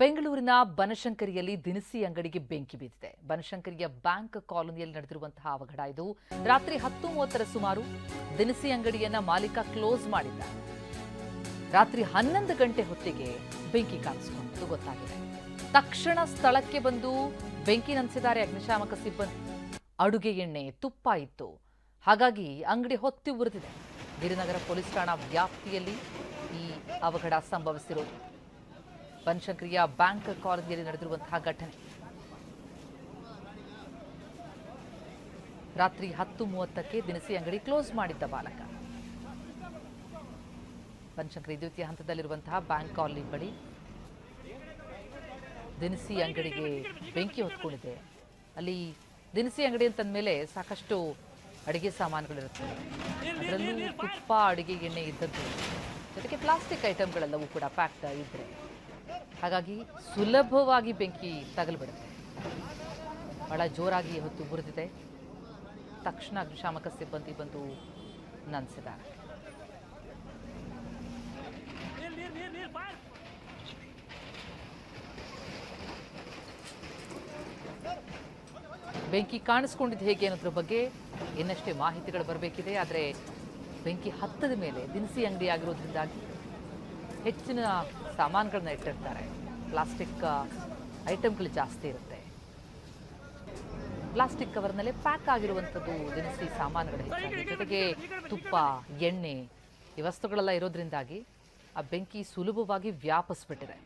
ಬೆಂಗಳೂರಿನ ಬನಶಂಕರಿಯಲ್ಲಿ ದಿನಸಿ ಅಂಗಡಿಗೆ ಬೆಂಕಿ ಬಿದ್ದಿದೆ ಬನಶಂಕರಿಯ ಬ್ಯಾಂಕ್ ಕಾಲೋನಿಯಲ್ಲಿ ನಡೆದಿರುವಂತಹ ಅವಘಡ ಇದು. ರಾತ್ರಿ ಹತ್ತು ಮೂವತ್ತರ ಸುಮಾರು ದಿನಸಿ ಅಂಗಡಿಯನ್ನ ಮಾಲೀಕ ಕ್ಲೋಸ್ ಮಾಡಿದ್ದ ರಾತ್ರಿ ಹನ್ನೊಂದು ಗಂಟೆ ಹೊತ್ತಿಗೆ ಬೆಂಕಿ ಕಾಣಿಸಿಕೊಂಡು ಗೊತ್ತಾಗಿದೆ. ತಕ್ಷಣ ಸ್ಥಳಕ್ಕೆ ಬಂದು ಬೆಂಕಿ ನಂದಿಸಿದ್ದಾರೆ ಅಗ್ನಿಶಾಮಕ ಸಿಬ್ಬಂದಿ. ಅಡುಗೆ ಎಣ್ಣೆ, ತುಪ್ಪ ಇತ್ತು. ಹಾಗಾಗಿ ಅಂಗಡಿ ಹೊತ್ತಿ ಉರಿದಿದೆ. ಗಿರಿನಗರ ಪೊಲೀಸ್ ಠಾಣಾ ವ್ಯಾಪ್ತಿಯಲ್ಲಿ ಈ ಅವಘಡ ಸಂಭವಿಸಿರೋದು. ಬನಶಂಕರಿಯ ಬ್ಯಾಂಕ್ ಕಾಲೋನಿಯಲ್ಲಿ ನಡೆದಿರುವಂತಹ ಘಟನೆ. ರಾತ್ರಿ ಹತ್ತು ಮೂವತ್ತಕ್ಕೆ ದಿನಸಿ ಅಂಗಡಿ ಕ್ಲೋಸ್ ಮಾಡಿದ್ದ ಬಾಲಕ. ಬನಶಂಕರಿ ದ್ವಿತೀಯ ಹಂತದಲ್ಲಿರುವಂತಹ ಬ್ಯಾಂಕ್ ಕಾಲೋನಿ ಬಳಿ ದಿನಸಿ ಅಂಗಡಿಗೆ ಬೆಂಕಿ ಹೊತ್ಕೊಂಡಿದೆ. ಅಲ್ಲಿ ದಿನಸಿ ಅಂಗಡಿ ಅಂತಂದ್ಮೇಲೆ ಸಾಕಷ್ಟು ಅಡಿಗೆ ಸಾಮಾನುಗಳಿರುತ್ತೆ ಅದರಲ್ಲೂ ತುಪ್ಪ, ಅಡಿಗೆ ಎಣ್ಣೆ ಇದ್ದದ್ದು. ಜೊತೆಗೆ ಪ್ಲಾಸ್ಟಿಕ್ ಐಟಮ್ಗಳೆಲ್ಲವೂ ಕೂಡ ಪ್ಯಾಕ್ಡ್ ಇದ್ರೆ ಹಾಗಾಗಿ ಸುಲಭವಾಗಿ ಬೆಂಕಿ ತಗಲ್ಬಿಡುತ್ತೆ. ಬಹಳ ಜೋರಾಗಿ ಹೊತ್ತು ಬುರಿದಿದೆ ತಕ್ಷಣ ಅಗ್ನಿಶಾಮಕ ಸಿಬ್ಬಂದಿ ಬಂದು ನಂದಿಸಿದ್ದಾರೆ. ಬೆಂಕಿ ಕಾಣಿಸ್ಕೊಂಡಿದ್ದು ಹೇಗೆ ಅನ್ನೋದ್ರ ಬಗ್ಗೆ ಇನ್ನಷ್ಟೇ ಮಾಹಿತಿಗಳು ಬರಬೇಕಿದೆ. ಆದರೆ ಬೆಂಕಿ ಹತ್ತದ ಮೇಲೆ ದಿನಸಿ ಅಂಗಡಿ ಆಗಿರೋದ್ರಿಂದಾಗಿ ಹೆಚ್ಚಿನ ಸಾಮಾನುಗಳನ್ನ ಇಟ್ಟಿರ್ತಾರೆ. ಪ್ಲಾಸ್ಟಿಕ್ ಐಟಮ್ಗಳು ಜಾಸ್ತಿ ಇರುತ್ತೆ. ಪ್ಲಾಸ್ಟಿಕ್ ಕವರ್ನಲ್ಲೇ ಪ್ಯಾಕ್ ಆಗಿರುವಂಥದ್ದು ದಿನಸಿ ಸಾಮಾನುಗಳು ಹೆಚ್ಚಾಗಿ. ಜೊತೆಗೆ ತುಪ್ಪ, ಎಣ್ಣೆ ಈ ವಸ್ತುಗಳೆಲ್ಲ ಇರೋದ್ರಿಂದಾಗಿ ಆ ಬೆಂಕಿ ಸುಲಭವಾಗಿ ವ್ಯಾಪಿಸ್ಬಿಟ್ಟಿದೆ.